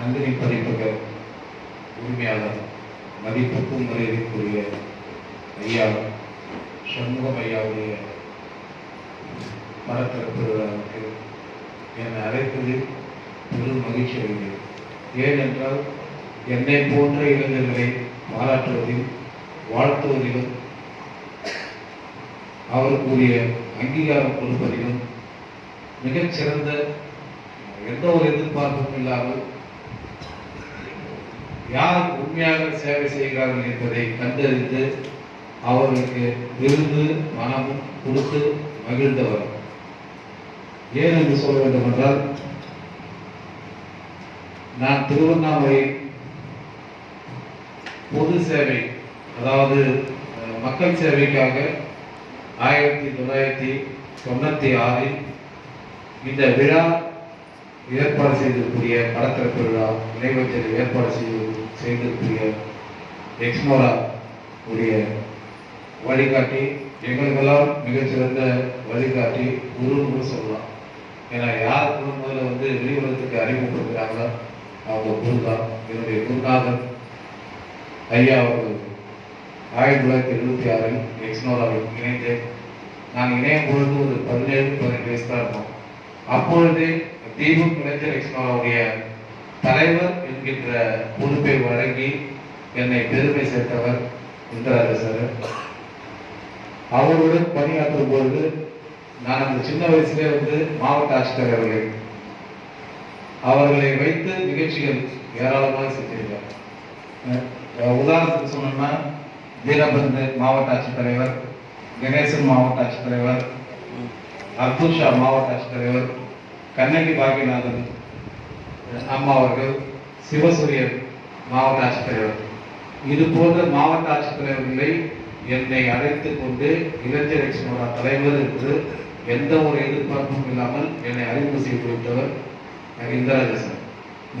நந்தினி பதிப்பக உரிமையாளர் மதிப்புக்கும் மரியாதைக்குரிய ஐயா சண்முகம் ஐயாவுடைய மரத்திறப்பு விழாவுக்கு என்னை அழைப்பதில் பெரும் மகிழ்ச்சி அடைகிறேன். ஏனென்றால் என்னை போன்ற இளைஞர்களை பாராட்டுவதில் வாழ்த்துவதிலும் அவருக்குரிய அங்கீகாரம் கொடுப்பதிலும் மிகச்சிறந்த எந்த ஒரு எதிர்பார்ப்பும் இல்லாமல் யார் உண்மையாக சேவை செய்கிறார்கள் என்பதை கண்டறிந்து அவர்களுக்கு விருந்து மனமும் கொடுத்து மகிழ்ந்தவர். ஏன் என்று சொல்ல வேண்டும் என்றால் நான் திருவண்ணாமலை பொது சேவை அதாவது மக்கள் சேவைக்காக ஆயிரத்தி தொள்ளாயிரத்தி தொண்ணூத்தி ஆறில் இந்த விழா ஏற்பாடு செய்திருக்கூடிய படத்திறப்பு விழா நினைவஞ்சல் ஏற்பாடு செய்து செய்திருக்கூடிய எக்ஸ்மோரா உடைய வழிகாட்டி எங்களுக்கெல்லாம் மிகச்சிறந்த வழிகாட்டி குருன்னு சொல்லலாம். ஏன்னா யார் முதல்ல வந்து வெளி உலகத்துக்கு அறிமுகப்படுத்துகிறாங்களோ அவங்க குரு தான் என்னுடைய குருநாதன் ஐயா அவர்கள். ஆயிரத்தி தொள்ளாயிரத்தி எழுபத்தி ஆறில் எக்ஸ்னோராவில் இணைந்து நான் இணையும் பொழுது ஒரு பதினேழு பதினெட்டு வயசு தான் இருந்தோம். அப்பொழுது தீபம் கிடைத்த எக்ஸ்னோராவுடைய தலைவர் என்கின்ற பொறுப்பை வழங்கி என்னை பெருமை சேர்த்தவர் இந்திராஜ அவருடன் பணியாற்றும் பொழுது நான் அந்த சின்ன வயசுலே வந்து மாவட்ட ஆட்சித்தலைவர்களை அவர்களை வைத்து நிகழ்ச்சிகள் ஏராளமாக செஞ்சிருக்கேன். உதாரணத்துக்கு சொன்னோம்னா வீரபந்து மாவட்ட ஆட்சித்தலைவர் கணேசன் மாவட்ட ஆட்சித்தலைவர் அப்துல் ஷா மாவட்ட ஆட்சித்தலைவர் கண்ணகி பாக்கியநாதன் அம்மா அவர்கள் சிவசூரியன் மாவட்ட ஆட்சித்தலைவர். இது போன்ற மாவட்ட ஆட்சித்தலைவர்களை என்னை அழைத்து கொண்டு இளைஞர் எக்ஸ்மோரா தலைவர் என்று எந்த ஒரு எதிர்பார்ப்பும் இல்லாமல் என்னை அறிமுகம் செய்து கொடுத்தவர் இந்திராஜசன்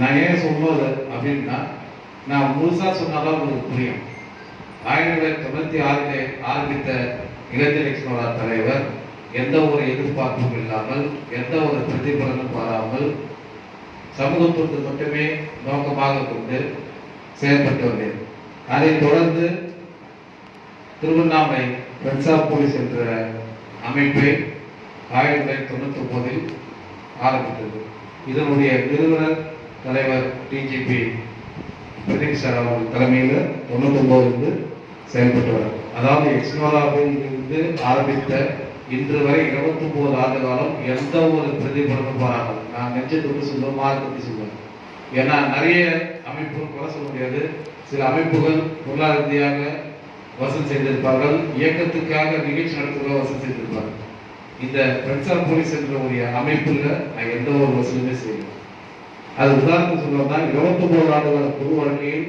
நான் ஏன் சொல்வது அப்படின்னா நான் முழுசாக சொன்னாலும் உங்களுக்கு புரியும். ஆயிரத்தி தொள்ளாயிரத்தி தொண்ணூற்றி ஆறிலே ஆரம்பித்த இளைஞர் எக்ஸ்மோரா தலைவர் எந்த ஒரு எதிர்பார்ப்பும் இல்லாமல் எந்த ஒரு பிரதிபலனும் பாராமல் சமூகத்திற்கு மட்டுமே நோக்கமாக கொண்டு செயல்பட்டு வந்தேன் அதைத் தொடர்ந்து திருவண்ணாமலை பென்சா போலீஸ் என்ற அமைப்பை ஆயிரத்தி தொள்ளாயிரத்தி தொண்ணூற்றி ஒன்பதில் ஆரம்பித்தது. இதனுடைய நிறுவனர் தலைவர் டிஜிபி பிரதீப் சார் அவர்கள் தலைமையில் தொண்ணூற்றி ஒன்பதுலேருந்து செயல்பட்டு வரார் அதாவது எக்ஸ்னோராவில் இருந்து ஆரம்பித்த இன்று வரை இருபத்தி ஒன்பது ஆண்டு காலம் எந்த ஒரு பிரதிபலனும் வராமல் நான் நெஞ்சை தொட்டு சொல்லுவேன் மார்க்கத்தை சொல்லுவேன் ஏன்னா நிறைய அமைப்புகள் குறை சொல்ல முடியாது. சில அமைப்புகள் பொருளாதார ரீதியாக வசூல் செய்திருப்பார்கள். இயக்கத்துக்காக நிகழ்ச்சி நடத்துகிற வசூல் செய்திருப்பார்கள். இந்த பென்சார் போலீஸ் என்ற ஒரு அமைப்புல நான் எந்த ஒரு வசூலுமே செய்யல. அது உதாரணத்துக்கு சொல்லணும்னா இருபத்தி ஒன்பது ஆண்டுகால பொது வாழ்க்கையில்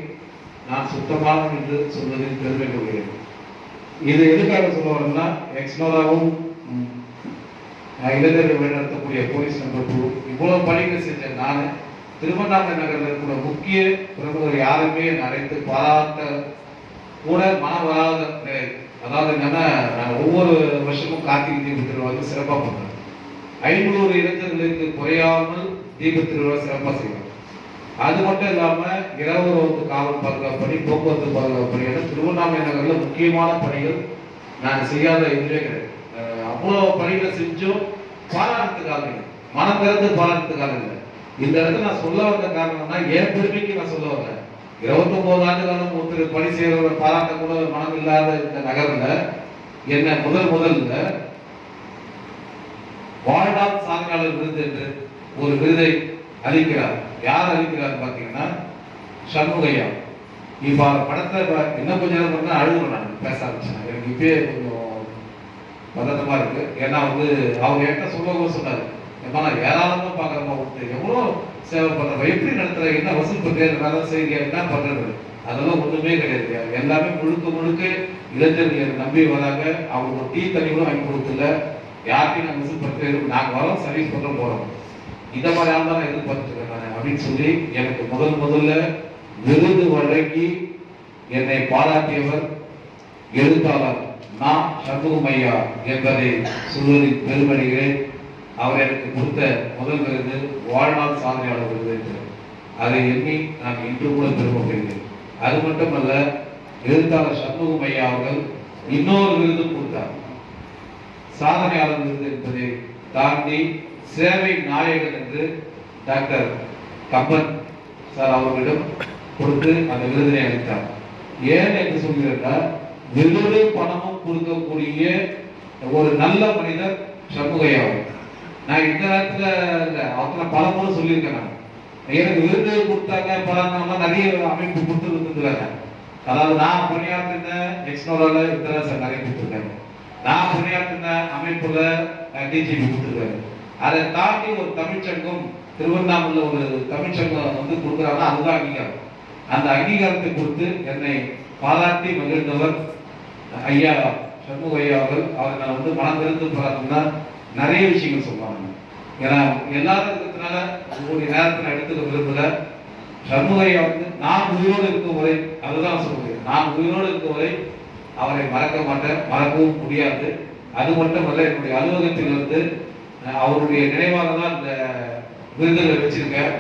நான் சுத்தமாக என்று சொல்வதில் பெருமை கொள்கிறேன். இது எதுக்காக சொல்ல வரேன்னா எக்ஸ்னோராவும் இளைஞர்கள் வழிநடத்தக்கூடிய போலீஸ் நம்பர் குழு. இவ்வளவு பணிகள் செஞ்ச நான் திருவண்ணாமலை நகரில் இருக்கிற முக்கிய பிரமுகர் யாருமே என்னை அழைத்து பாராட்ட கூட மனம் வராத நிலை. அதாவது என்னன்னா நான் ஒவ்வொரு வருஷமும் கார்த்திகை தீப திருவிழா வந்து சிறப்பாக பண்றேன் ஐநூறு இளைஞர்களுக்கு குறையாமல் தீப திருவிழா சிறப்பாக செய்வேன். அது மட்டும் இல்லாம இரவு ரோந்து காவல் பாதுகாப்பு பணி போக்குவரத்து பாதுகாப்பு பணி என திருவண்ணாமலை நகரில் முக்கியமான பணிகள் நான் செய்யாத இதுவே கிடையாது. அவ்வளோ அவ்வளவு பணிகளை செஞ்சும். பாராட்டுறதுக்காக மனம் திறந்து பாராட்டுறதுக்காக இல்லை இந்த இடத்துல நான் சொல்ல வந்த காரணம்னா என் பெருமைக்கு நான் சொல்ல வரல. இருபத்தி ஒன்பது ஆண்டு காலம் ஒருத்தர் பணி செய்யறவரை பாராட்ட கூட மனம் இல்லாத இந்த நகர்ல என்ன முதல் முதல்ல வாழ்நாள் சாதனையாளர் விருது என்று ஒரு விருதை அளிக்கிறார். யார் அளிக்கிறார் பார்த்தீங்கன்னா சண்முகையா இப்ப படத்தை இப்ப இன்னும் கொஞ்ச நேரம் பண்ணால் அழுகுறேன் நான் பேச ஆரம்பிச்சேன். எனக்கு இப்பயே கொஞ்சம் பதட்டமா இருக்கு. ஏன்னா வந்து அவங்க என்கிட்ட சொல்லவும் சொன்னாரு. ஏமா நான் ஏராளமா பாக்குறமா விட்டு எவ்வளவு சேவை பண்றோம் எப்படி நடத்துற என்ன வசூல் பண்றேன் வேலை செய்ய என்ன பண்றது அதெல்லாம் ஒண்ணுமே கிடையாது. எல்லாமே முழுக்க முழுக்க இளைஞர்கள் நம்பி வராங்க. அவங்க டீ தண்ணி கூட வாங்கி கொடுத்துல யார்கிட்டையும் நான் வசூல் பண்றது நாங்க வரோம் சர்வீஸ் பண்ண போறோம். இந்த மாதிரி ஆள் தான் நான் எதிர்பார்த்துட்டு இருக்கேன் அப்படின்னு சொல்லி எனக்கு முதல் முதல்ல விருது வழங்கி என்னை பாராட்டியவர் எழுத்தாளர் நான் சண்முகம் ஐயா என்பதை சொல்வதில் பெருமடைகிறேன் அவர் எனக்கு கொடுத்த முதல் விருது வாழ்நாள் சாதனையாளர் விருது என்று. அதை எண்ணி நான் இன்று கூட பெருமைப்படுகிறேன். அது மட்டுமல்ல எழுத்தாளர் சண்முகம் ஐயா அவர்கள் இன்னொரு விருதும் கொடுத்தார். சாதனையாளர் விருது என்பதை தாண்டி சேவை நாயகன் என்று டாக்டர் கம்பன் சார் அவர்களிடம் கொடுத்து அந்த விருதினை அளித்தார். ஏன் என்று சொல்கிறேன்னா விருது பணமும் கொடுக்கக்கூடிய ஒரு நல்ல மனிதர் சண்முகையா நான் இந்த நேரத்துல இல்லை அவத்துல பல முறை சொல்லியிருக்கேன் நான். எனக்கு விருது கொடுத்தாங்க பலனெல்லாம் நிறைய அமைப்பு கொடுத்து இருந்துருக்காங்க அதாவது நான் பணியாற்றின எக்ஸ்னோரால இந்த சார் நிறைய கொடுத்துருக்காங்க நான் பணியாற்றின அமைப்புல டிஜிபி கொடுத்துருக்காரு அதை தாண்டி ஒரு தமிழ்ச்சங்கம் திருவண்ணாமலை ஒரு தமிழ்ச்சங்கம் வந்து கொடுக்குறாங்கன்னா அதுதான் அங்கீகாரம். அந்த அங்கீகாரத்தை கொடுத்து என்னை பாராட்டி மகிழ்ந்தவர் ஐயா சண்முக ஐயா அவர்கள் அவரை நான் வந்து மனம் திறந்து பார்த்தோம்னா நிறைய விஷயங்கள் சொல்லுவாங்க. ஏன்னா எல்லாரும் இருக்கிறதுனால உங்களுடைய நேரத்தில் நான் எடுத்துக்க விரும்பல. சண்முக ஐயா வந்து நான் உயிரோடு இருக்கும் வரை அதுதான் சொல்லுவேன் நான் உயிரோடு இருக்கும் வரை அவரை மறக்க மாட்டேன் மறக்கவும் முடியாது. அது மட்டுமல்ல என்னுடைய அலுவலகத்தில் வந்து அவருடைய நினைவாக தான் இந்த விருதுகளை வச்சிருக்கேன்.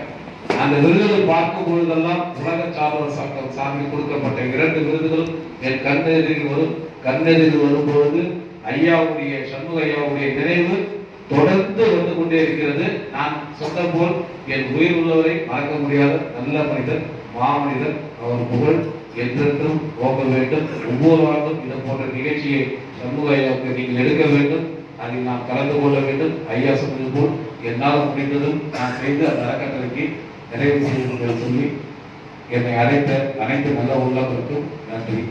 அந்த விருதுகள் பார்க்கும் பொழுதெல்லாம் உலக சார்பர் சட்டம் சார்பில் கொடுக்கப்பட்ட இரண்டு விருதுகளும் என் கண்ணெதிரில் வரும். கண்ணெதிரில் வரும்பொழுது ஐயாவுடைய சண்முக ஐயாவுடைய நினைவு தொடர்ந்து வந்து கொண்டே இருக்கிறது. நான் சொன்ன போல் என் உயிர் உள்ளவரை மறக்க முடியாத நல்ல மனிதர் மாமனிதர் அவர் புகழ் என்றென்றும் போக வேண்டும். ஒவ்வொரு ஆண்டும் இது போன்ற நிகழ்ச்சியை சண்முக ஐயாவுக்கு நீங்கள் எடுக்க வேண்டும். அதில் நாம் கலந்து கொள்ள வேண்டும். ஐயா சொன்னது போல் என்னால் முடிந்ததும் நான் செய்து அந்த அறக்கட்டளைக்கு நிறைவு செய்து சொல்லி என்னை அழைத்த அனைத்து நல்ல உள்ளவர்களுக்கும் நன்றி.